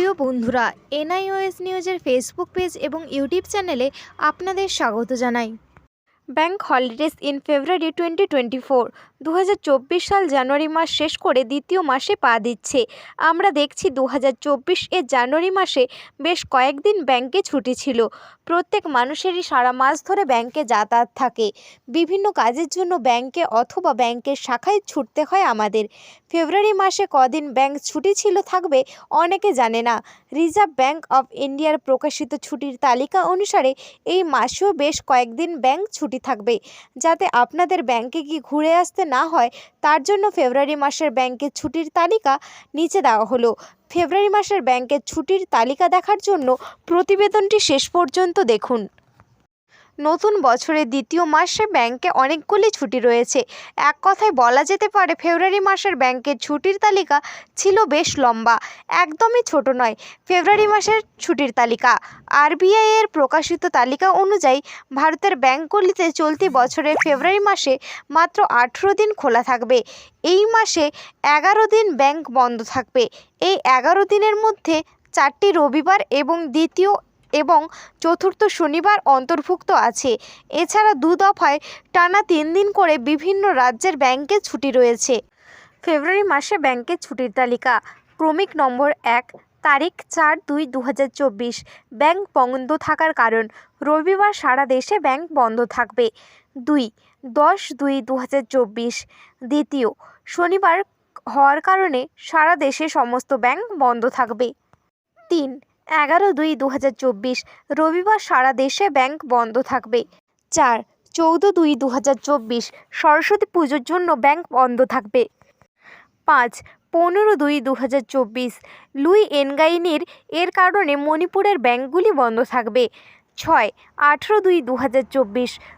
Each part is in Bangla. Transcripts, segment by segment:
প্রিয় বন্ধুরা এনআইওএস নিউজের ফেসবুক পেজ এবং ইউটিউব চ্যানেলে আপনাদের স্বাগত জানাই। Bank holidays in February twenty twenty four দু হাজার চব্বিশ সাল জানুয়ারি মাস শেষ করে দ্বিতীয় মাসে পা দিচ্ছে। আমরা দেখছি দু হাজার চব্বিশ এর জানুয়ারি মাসে বেশ কয়েকদিন ব্যাংকে ছুটি ছিল। প্রত্যেক মানুষেরই সারা মাস ধরে ব্যাংকে যাতায়াত থাকে। বিভিন্ন কাজের জন্য ব্যাংকে অথবা ব্যাংকের শাখায় ছুটতে হয় আমাদের। ফেব্রুয়ারি মাসে কদিন ব্যাংক ছুটি ছিল থাকবে অনেকে জানে না। রিজার্ভ ব্যাংক অফ ইন্ডিয়ার প্রকাশিত ছুটির তালিকা অনুসারে এই মাসেও বেশ কয়েকদিন ব্যাংক ছুটি থাকবে যাতে আপনাদের ব্যাংকে গিয়ে ঘুরে আসতে না হয়, তার জন্য ফেব্রুয়ারি মাসের ব্যাংকের ছুটির তালিকা নিচে দেওয়া হলো। ফেব্রুয়ারি মাসের ব্যাংকের ছুটির তালিকা দেখার জন্য প্রতিবেদনটি শেষ পর্যন্ত দেখুন। নতুন বছরের দ্বিতীয় মাসে ব্যাংকে অনেকগুলি ছুটি রয়েছে। এক কথায় বলা যেতে পারে, ফেব্রুয়ারি মাসের ব্যাংকের ছুটির তালিকা ছিল বেশ লম্বা, একদমই ছোট নয়। ফেব্রুয়ারি মাসের ছুটির তালিকা, আরবিআই এর প্রকাশিত তালিকা অনুযায়ী ভারতের ব্যাংকগুলিতে চলতি বছরের ফেব্রুয়ারি মাসে মাত্র আঠেরো দিন খোলা থাকবে। এই মাসে এগারো দিন ব্যাংক বন্ধ থাকবে। এই এগারো দিনের মধ্যে চারটি রবিবার এবং দ্বিতীয় এবং চতুর্থ শনিবার অন্তর্ভুক্ত আছে। এছাড়া দু দফায় টানা তিন দিন করে বিভিন্ন রাজ্যের ব্যাংকে ছুটি রয়েছে। ফেব্রুয়ারি মাসে ব্যাংকের ছুটির তালিকা। ক্রমিক নম্বর এক, তারিখ চার দুই দু ব্যাংক বন্ধ থাকার কারণ। রবিবার সারা দেশে ব্যাংক বন্ধ থাকবে। দুই, দশ দুই দু দ্বিতীয়, শনিবার হওয়ার কারণে সারা দেশে সমস্ত ব্যাংক বন্ধ থাকবে। তিন এগারো দুই দু রবিবার সারা দেশে ব্যাংক বন্ধ থাকবে। চার, চৌদ্দ দুই দু সরস্বতী পুজোর জন্য ব্যাংক বন্ধ থাকবে। পাঁচ, পনেরো দুই দু লুই এনগাইনের এর কারণে মণিপুরের ব্যাংকগুলি বন্ধ থাকবে। ছয়, আঠেরো দুই দু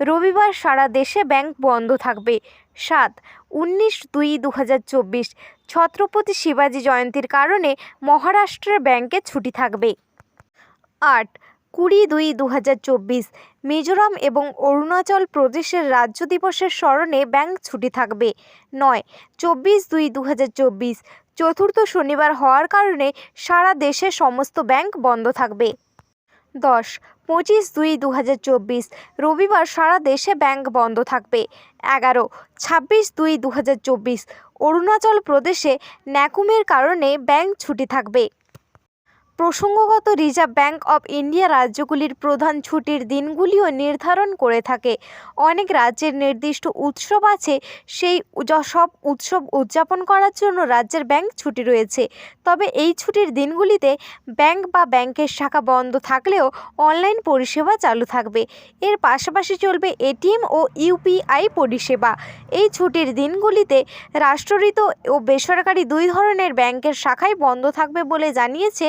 রবিবার সারা দেশে ব্যাংক বন্ধ থাকবে। সাত। উনিশ দুই দু হাজার চব্বিশ ছত্রপতি শিবাজি জয়ন্তীর কারণে মহারাষ্ট্রের ব্যাংকে ছুটি থাকবে। আট। কুড়ি দুই দু হাজার চব্বিশ মিজোরাম এবং অরুণাচল প্রদেশের রাজ্য দিবসের স্মরণে ব্যাংক ছুটি থাকবে। নয়। চব্বিশ দুই দু হাজার চব্বিশ চতুর্থ শনিবার হওয়ার কারণে সারা দেশে সমস্ত ব্যাংক বন্ধ থাকবে। দশ, পঁচিশ দুই দু রবিবার সারা দেশে ব্যাংক বন্ধ থাকবে। এগারো, ছাব্বিশ দুই দু অরুণাচল প্রদেশে ন্যাকুমের কারণে ব্যাংক ছুটি থাকবে। প্রসঙ্গগত রিজার্ভ ব্যাংক অফ ইন্ডিয়া রাজ্যগুলির প্রধান ছুটির দিনগুলিও নির্ধারণ করে থাকে। অনেক রাজ্যের নির্দিষ্ট উৎসব আছে, সেই সব উৎসব উদযাপন করার জন্য রাজ্যের ব্যাংক ছুটি রয়েছে। তবে এই ছুটির দিনগুলিতে ব্যাংক বা ব্যাংকের শাখা বন্ধ থাকলেও অনলাইন পরিষেবা চালু থাকবে। এর পাশাপাশি চলবে এটিএম ও ইউপিআই পরিষেবা। এই ছুটির দিনগুলিতে রাষ্ট্রীয় ও বেসরকারি দুই ধরনের ব্যাংকের শাখাই বন্ধ থাকবে বলে জানিয়েছে